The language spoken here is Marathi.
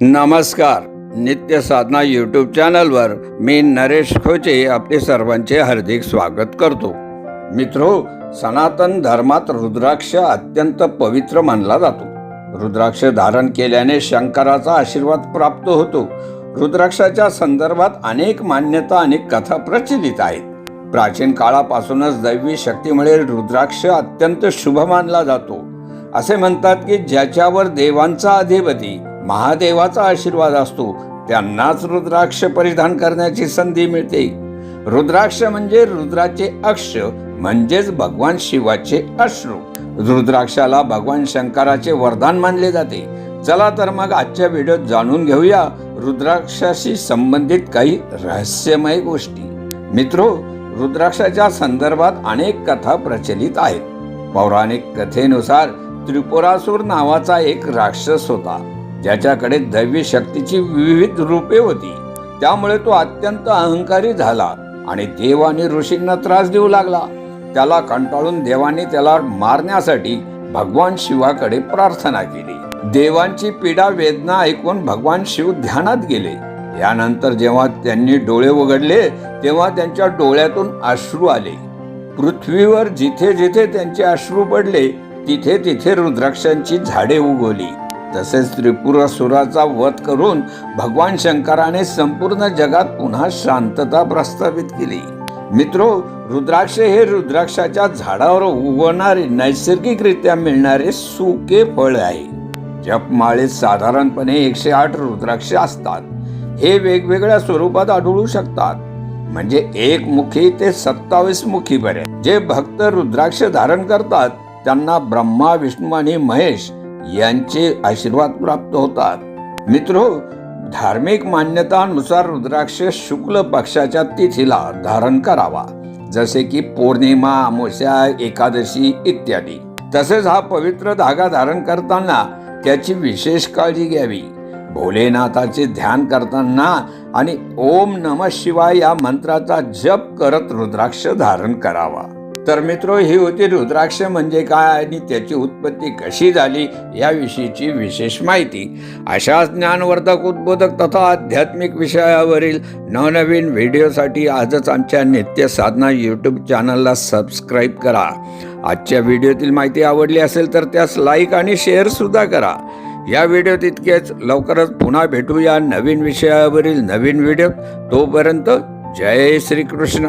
नमस्कार. नित्य साधना यूट्यूब चॅनलवर मी नरेश खोचे आपले सर्वांचे हार्दिक स्वागत करतो. मित्रो सनातन धर्मात रुद्राक्ष अत्यंत पवित्र मानला जातो. रुद्राक्ष धारण केल्याने शंकराचा आशीर्वाद प्राप्त होतो. रुद्राक्षाच्या संदर्भात अनेक मान्यता आणि कथा प्रचलित आहेत. प्राचीन काळापासूनच दैवी शक्तीमुळे रुद्राक्ष अत्यंत शुभ मानला जातो. असे म्हणतात की ज्याच्यावर देवांचा अधिपती महादेवाचा आशीर्वाद असतो त्यांनाच रुद्राक्ष परिधान करण्याची संधी मिळते. रुद्राक्ष म्हणजे रुद्राचे अक्ष म्हणजेच भगवान शिवाचे अश्रू. रुद्राक्षाला भगवान शंकराचे वरदान मानले जाते. चला तर मग आजच्या व्हिडिओत जाणून घेऊया रुद्राक्षाशी संबंधित काही रहस्यमय गोष्टी. मित्रो रुद्राक्षाच्या संदर्भात अनेक कथा प्रचलित आहेत. पौराणिक कथेनुसार त्रिपुरासूर नावाचा एक राक्षस होता. ज्याच्याकडे दैवी शक्तीची विविध रूपे होती. त्यामुळे तो अत्यंत अहंकारी झाला आणि देव आणि ऋषींना त्रास देऊ लागला. त्याला कंटाळून देवाने त्याला मारण्यासाठी भगवान शिवाकडे प्रार्थना केली. देवांची पीडा वेदना ऐकून भगवान शिव ध्यानात गेले. यानंतर जेव्हा त्यांनी डोळे उघडले तेव्हा त्यांच्या डोळ्यातून अश्रू आले. पृथ्वीवर जिथे जिथे त्यांचे अश्रू पडले तिथे तिथे रुद्राक्षांची झाडे उगवली. तसेच त्रिपुरासुराचा वध करून भगवान शंकराने संपूर्ण जगात पुन्हा शांतता प्रस्थापित केली. मित्रो रुद्राक्ष हे रुद्राक्षाच्या झाडावर उगवणारे नैसर्गिकरित्या मिळणारे सुके फळ आहे. जपमाळेत साधारणपणे एकशे आठ रुद्राक्ष असतात. हे वेगवेगळ्या स्वरूपात आढळू शकतात. म्हणजे एक मुखी ते सत्तावीस मुखी पर्यंत. जे भक्त रुद्राक्ष धारण करतात त्यांना ब्रह्मा विष्णू आणि महेश यांचे आशीर्वाद प्राप्त होतात. मित्र धार्मिक मान्यतानुसार रुद्राक्ष शुक्ल पक्षाच्या तिथीला धारण करावा. जसे की पौर्णिमा अमावस्या एकादशी इत्यादी. तसेच हा पवित्र धागा धारण करताना त्याची विशेष काळजी घ्यावी. भोलेनाथाचे ध्यान करताना आणि ओम नम शिवाय या मंत्राचा जप करत रुद्राक्ष धारण करावा. तर मित्रो ही होती रुद्राक्ष म्हणजे काय आणि त्याची उत्पत्ती कशी झाली याविषयीची विशेष माहिती. अशा ज्ञानवर्धक उद्बोधक तथा आध्यात्मिक विषयावरील नवनवीन व्हिडिओसाठी आजच आमच्या नित्य साधना यूट्यूब चॅनलला सबस्क्राईब करा. आजच्या व्हिडिओतील माहिती आवडली असेल तर त्यास लाईक आणि शेअरसुद्धा करा. या व्हिडिओत इतकेच. लवकरच पुन्हा भेटूया नवीन विषयावरील नवीन व्हिडिओ तोपर्यंत जय श्रीकृष्ण.